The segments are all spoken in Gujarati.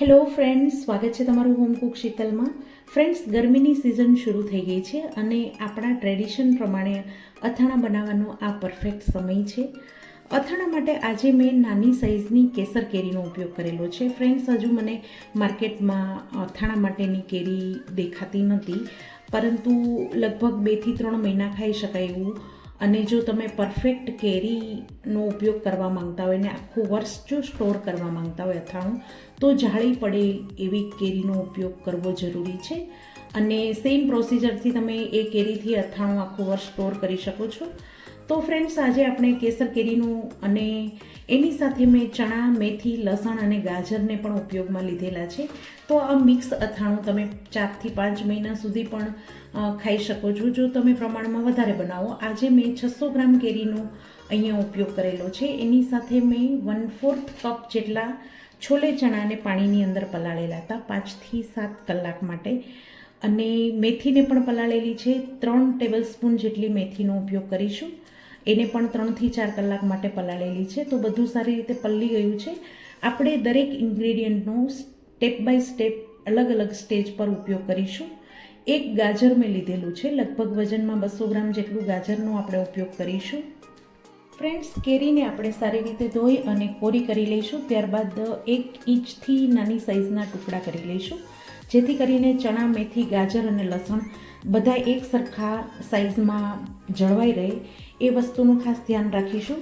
હેલો ફ્રેન્ડ્સ સ્વાગત છે તમારું હોમ કુક શીતલમાં. ફ્રેન્ડ્સ ગરમીની સિઝન શરૂ થઈ ગઈ છે અને આપણા ટ્રેડિશન પ્રમાણે અથાણા બનાવવાનો આ પરફેક્ટ સમય છે. અથાણા માટે આજે મેં નાની સાઇઝની કેસર કેરીનો ઉપયોગ કરેલો છે. ફ્રેન્ડ્સ હજુ મને માર્કેટમાં અથાણા માટેની કેરી દેખાતી નથી, પરંતુ લગભગ બેથી ત્રણ મહિના ખાઈ શકાય એવું અને જો તમે પરફેક્ટ કેરીનો ઉપયોગ કરવા માંગતા હોય ને આખું વર્ષ જો સ્ટોર કરવા માંગતા હોય અથાણું, તો જાળી પડે એવી કેરીનો ઉપયોગ કરવો જરૂરી છે. અને સેમ પ્રોસિજરથી તમે એ કેરીથી અથાણું આખું વર્ષ સ્ટોર કરી શકો છો. તો ફ્રેન્ડ્સ આજે આપણે કેસર કેરીનું અને એની સાથે મેં ચણા, મેથી, લસણ અને ગાજરને પણ ઉપયોગમાં લીધેલા છે. તો આ મિક્સ અથાણું તમે ચારથી પાંચ મહિના સુધી પણ ખાઈ શકો છો. જો તમે પ્રમાણમાં વધારે બનાવો, આજે મેં છસો ગ્રામ કેરીનો અહીંયા ઉપયોગ કરેલો છે. એની સાથે મેં વન ફોર્થ કપ જેટલા છોલે ચણાને પાણીની અંદર પલાળેલા હતા, પાંચથી સાત કલાક માટે. અને મેથીને પણ પલાળેલી છે. ત્રણ ટેબલ સ્પૂન જેટલી મેથીનો ઉપયોગ કરીશું. એને પણ ત્રણથી ચાર કલાક માટે પલાળેલી છે. તો બધું સારી રીતે પલળી ગયું છે. આપણે દરેક ઇન્ગ્રેડિયન્ટનો સ્ટેપ બાય સ્ટેપ અલગ અલગ સ્ટેજ પર ઉપયોગ કરીશું. એક ગાજર મેં લીધેલું છે. લગભગ વજનમાં બસો ગ્રામ જેટલું ગાજરનો આપણે ઉપયોગ કરીશું. ફ્રેન્ડ્સ, કેરીને આપણે સારી રીતે ધોઈ અને કોરી કરી લઈશું. ત્યારબાદ એક ઇંચથી નાની સાઇઝના ટુકડા કરી લઈશું. જેથી કરીને ચણા, મેથી, ગાજર અને લસણ બધા એક સરખા સાઇઝમાં જળવાઈ રહે એ વસ્તુનું ખાસ ધ્યાન રાખીશું.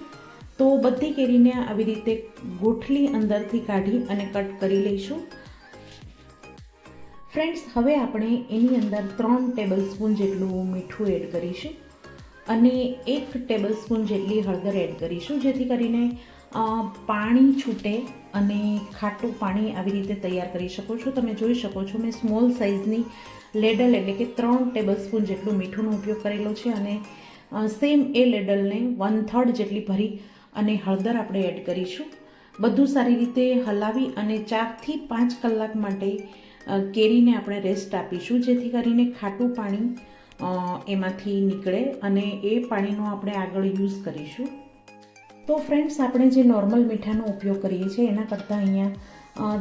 તો બધી કેરીને આવી રીતે ગોઠલી અંદરથી કાઢી અને કટ કરી લઈશું. ફ્રેન્ડ્સ, હવે આપણે એની અંદર ત્રણ ટેબલ સ્પૂન જેટલું મીઠું એડ કરીશું અને એક ટેબલ સ્પૂન જેટલી હળદર એડ કરીશું, જેથી કરીને પાણી છૂટે અને ખાટું પાણી આવી રીતે તૈયાર કરી શકો છો. તમે જોઈ શકો છો, મેં સ્મોલ સાઇઝની લેડલ એટલે કે ત્રણ ટેબલ સ્પૂન જેટલું મીઠુંનો ઉપયોગ કરેલો છે અને સેમ એ લેડલને વન થર્ડ જેટલી ભરી અને હળદર આપણે એડ કરીશું. બધું સારી રીતે હલાવી અને ચારથી પાંચ કલાક માટે કેરીને આપણે રેસ્ટ આપીશું, જેથી કરીને ખાટું પાણી એમાંથી નીકળે અને એ પાણીનો આપણે આગળ યુઝ કરીશું. તો ફ્રેન્ડ્સ આપણે જે નોર્મલ મીઠાનો ઉપયોગ કરીએ છીએ, એના કરતાં અહીંયા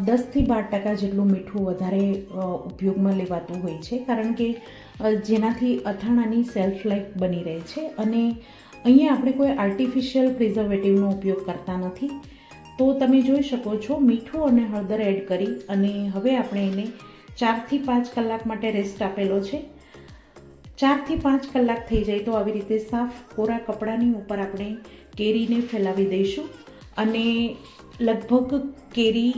દસથી બાર ટકા જેટલું મીઠું વધારે ઉપયોગમાં લેવાતું હોય છે, કારણ કે જેનાથી અથાણાની સેલ્ફ લાઈફ બની રહે છે અને અહીંયા આપણે કોઈ આર્ટિફિશિયલ પ્રિઝર્વેટિવનો ઉપયોગ કરતા નથી. તો તમે જોઈ શકો છો, મીઠું અને હળદર એડ કરી અને હવે આપણે એને ચારથી પાંચ કલાક માટે રેસ્ટ આપેલો છે. ચારથી પાંચ કલાક થઈ જાય તો આવી રીતે સાફ કોરા કપડાની ઉપર આપણે કેરીને ફેલાવી દઈશું અને લગભગ કેરી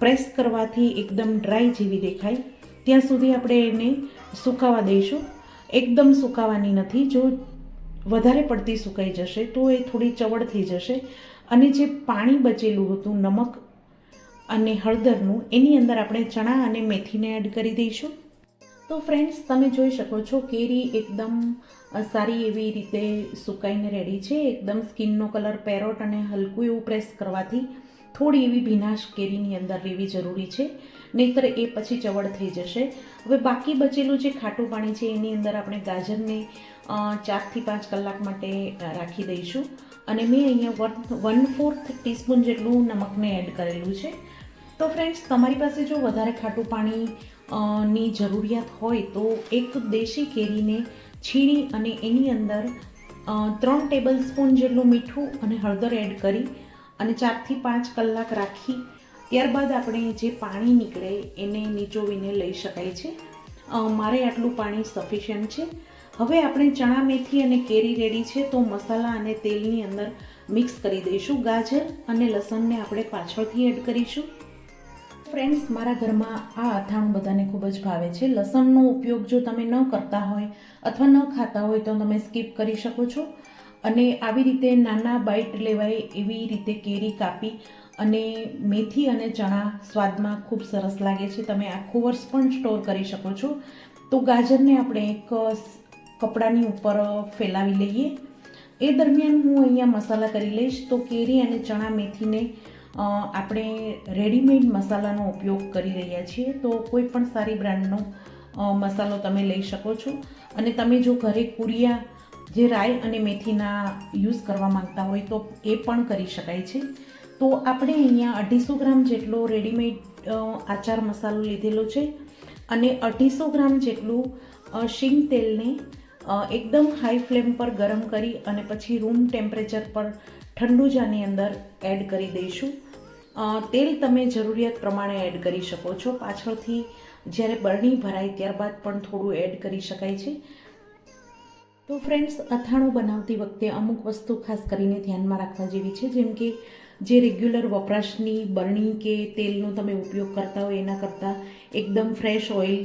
પ્રેસ કરવાથી એકદમ ડ્રાય જેવી દેખાય. ત્યાં સુધી આપણે એને સુકાવા દઈશું. એકદમ સુકાવાની નથી. જો વધારે પડતી સુકાઈ જશે તો એ થોડી ચવડ થઈ જશે. અને જે પાણી બચેલું હતું નમક અને હળદરનું, એની અંદર આપણે ચણા અને મેથીને એડ કરી દઈશું. તો ફ્રેન્ડ્સ તમે જોઈ શકો છો કેરી એકદમ સારી એવી રીતે સુકાઈને રેડી છે. એકદમ સ્કિનનો કલર પેરોટ અને હલકું એવું પ્રેસ કરવાથી. થોડી એવી ભીનાશ કેરીની અંદર રહેવી જરૂરી છે, નહીંતર એ પછી ચવડ થઈ જશે. હવે બાકી બચેલું જે ખાટું પાણી છે, એની અંદર આપણે ગાજરને ચારથી પાંચ કલાક માટે રાખી દઈશું. અને મેં અહીંયા વન વન ફોર્થ ટીસ્પૂન જેટલું નમકને એડ કરેલું છે. તો ફ્રેન્ડ્સ, તમારી પાસે જો વધારે ખાટું પાણી ની જરૂરિયાત હોય તો એક દેશી કેરીને છીણી અને એની અંદર ત્રણ ટેબલ સ્પૂન જેટલું મીઠું અને હળદર એડ કરી અને ચારથી પાંચ કલાક રાખી ત્યારબાદ આપણે જે પાણી નીકળે એને નીચોવીને લઈ શકાય છે. મારે આટલું પાણી સફિશિયન્ટ છે. હવે આપણે ચણા મેથી અને કેરી રેડી છે તો મસાલા અને તેલની અંદર મિક્સ કરી દઈશું. ગાજર અને લસણને આપણે પાછળથી એડ કરીશું. ફ્રેન્ડ્સ મારા ઘરમાં આ અથાણું બધાને ખૂબ જ ભાવે છે. લસણનો ઉપયોગ જો તમે ન કરતા હોય અથવા ન ખાતા હોય તો તમે સ્કીપ કરી શકો છો. અને આવી રીતે નાના બાઈટ લેવાય એવી રીતે કેરી કાપી અને મેથી અને ચણા સ્વાદમાં ખૂબ સરસ લાગે છે. તમે આખું વર્ષ પણ સ્ટોર કરી શકો છો. તો ગાજરને આપણે એક કપડાની ઉપર ફેલાવી લઈએ. એ દરમિયાન હું અહીંયા મસાલા કરી લઈશ. તો કેરી અને ચણા મેથીને આપણે રેડીમેડ મસાલાનો ઉપયોગ કરી રહ્યા છીએ. તો કોઈ પણ સારી બ્રાન્ડનો મસાલો તમે લઈ શકો છો. અને તમે જો ઘરે કુરિયા જે રાઈ અને મેથીના યુઝ કરવા માંગતા હોય તો એ પણ કરી શકાય છે. તો આપણે અહીંયા અઢીસો ગ્રામ જેટલો રેડીમેડ આચાર મસાલો લીધેલો છે અને અઢીસો ગ્રામ જેટલું શીંગ તેલને એકદમ હાઈ ફ્લેમ પર ગરમ કરી અને પછી રૂમ ટેમ્પરેચર પર ઠંડુ જાની અંદર એડ કરી દઈશું. તેલ તમે જરૂરિયાત પ્રમાણે એડ કરી શકો છો. પાછળથી જ્યારે બરણી ભરાય ત્યારબાદ પણ થોડું એડ કરી શકાય છે. તો ફ્રેન્ડ્સ અથાણું બનાવતી વખતે અમુક વસ્તુ ખાસ કરીને ધ્યાનમાં રાખવા જેવી છે, જેમ કે જે રેગ્યુલર વપરાશની બરણી કે તેલનો તમે ઉપયોગ કરતા હોય એના કરતાં એકદમ ફ્રેશ ઓઇલ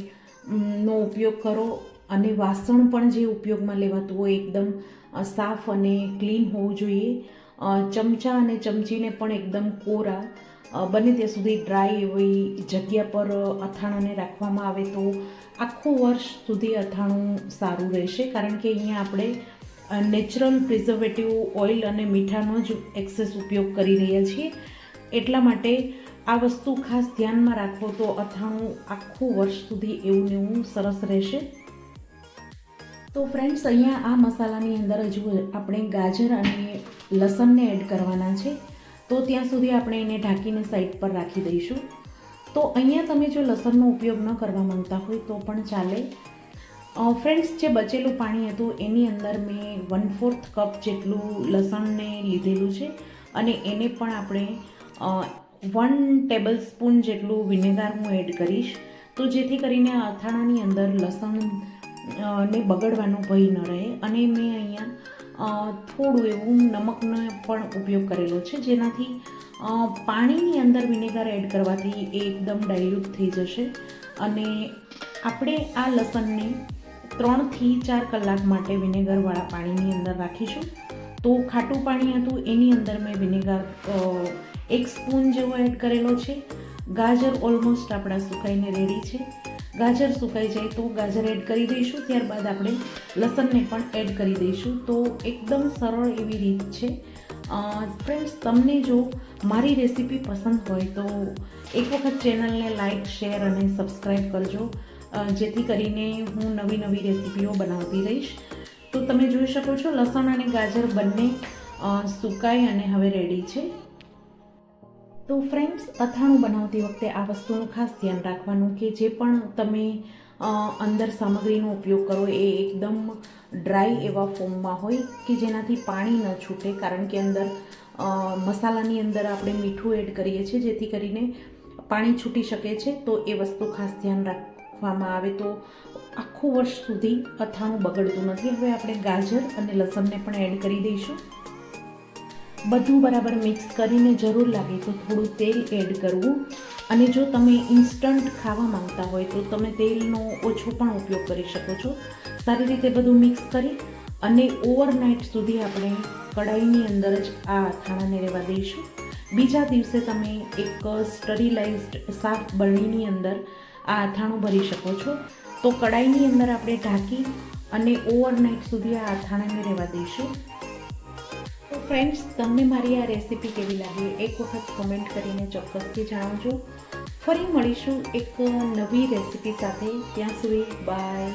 નો ઉપયોગ કરો અને વાસણ પણ જે ઉપયોગમાં લેવાતું હોય એકદમ સાફ અને ક્લીન હોવું જોઈએ. ચમચા અને ચમચીને પણ એકદમ કોરા બને ત્યાં સુધી ડ્રાય એવી જગ્યા પર અથાણાને રાખવામાં આવે તો આખું વર્ષ સુધી અથાણું સારું રહેશે. કારણ કે અહીંયા આપણે નેચરલ પ્રિઝર્વેટિવ ઓઇલ અને મીઠાનો જ એક્સેસ ઉપયોગ કરી રહ્યા છીએ. એટલા માટે આ વસ્તુ ખાસ ધ્યાનમાં રાખો તો અથાણું આખું વર્ષ સુધી એવું ને એવું સરસ રહેશે. તો ફ્રેન્ડ્સ અહીંયા આ મસાલાની અંદર હજુ આપણે ગાજર અને લસણને એડ કરવાના છે. તો ત્યાં સુધી આપણે એને ઢાંકીને સાઈડ પર રાખી દઈશું. તો અહીંયા તમે જો લસણનો ઉપયોગ ન કરવા માંગતા હોય તો પણ ચાલે. ફ્રેન્ડ્સ જે બચેલું પાણી હતું એની અંદર મેં વન ફોર્થ કપ જેટલું લસણને લીધેલું છે અને એને પણ આપણે વન ટેબલ સ્પૂન જેટલું વિનેગાર હું એડ કરીશ. તો જેથી કરીને અથાણાની અંદર લસણ ને બગડવાનો ભય ન રહે અને મેં અહીંયા થોડું એવું નમકનો પણ ઉપયોગ કરેલો છે, જેનાથી પાણીની અંદર વિનેગર એડ કરવાથી એ એકદમ ડાયલ્યુટ થઈ જશે. અને આપણે આ લસણને ત્રણથી ચાર કલાક માટે વિનેગરવાળા પાણીની અંદર રાખીશું. તો ખાટું પાણી હતું, એની અંદર મેં વિનેગર એક સ્પૂન જેવો એડ કરેલો છે. ગાજર ઓલમોસ્ટ આપણા સુકાઈને રેડી છે. ગાજર સુકાઈ જાય તો ગાજર એડ કરી દઈશું. ત્યારબાદ આપણે લસણને પણ એડ કરી દઈશું. તો એકદમ સરળ એવી રીત છે. ફ્રેન્ડ્સ તમને જો મારી રેસીપી પસંદ હોય તો એક વખત ચેનલને લાઇક શેર અને સબસ્ક્રાઈબ કરજો. જેથી કરીને હું નવી નવી રેસીપીઓ બનાવતી રહીશ. તો તમે જોઈ શકો છો, લસણ અને ગાજર બંને સુકાઈ અને હવે રેડી છે. તો ફ્રેન્ડ્સ અથાણું બનાવતી વખતે આ વસ્તુનું ખાસ ધ્યાન રાખવાનું કે જે પણ તમે અંદર સામગ્રીનો ઉપયોગ કરો એ એકદમ ડ્રાય એવા ફોર્મમાં હોય કે જેનાથી પાણી ન છૂટે. કારણ કે અંદર મસાલાની અંદર આપણે મીઠું એડ કરીએ છીએ જેથી કરીને પાણી છૂટી શકે છે. તો એ વસ્તુ ખાસ ધ્યાન રાખવામાં આવે. તો આખું વર્ષ સુધી અથાણું બગડતું નથી. હવે આપણે ગાજર અને લસણને પણ એડ કરી દઈશું. બધું બરાબર મિક્સ કરીને જરૂર લાગે તો થોડું તેલ એડ કરવું. અને જો તમે ઇન્સ્ટન્ટ ખાવા માંગતા હોય તો તમે તેલનો ઓછો પણ ઉપયોગ કરી શકો છો. સારી રીતે બધું મિક્સ કરી અને ઓવરનાઇટ સુધી આપણે કઢાઈની અંદર જ આ અથાણાને રહેવા દઈશું. બીજા દિવસે તમે એક સ્ટરીલાઇઝ્ડ સાફ બરણીની અંદર આ અથાણું ભરી શકો છો. તો કઢાઈની અંદર આપણે ઢાંકી અને ઓવરનાઇટ સુધી આ અથાણાને રહેવા દઈશું. ફ્રેન્ડ્સ તમને મારી આ રેસીપી કેવી લાગી? એક વખત કમેન્ટ કરીને ચોક્કસથી જણાવજો. ફરી મળીશું એક નવી રેસીપી સાથે. ત્યાં સુધી બાય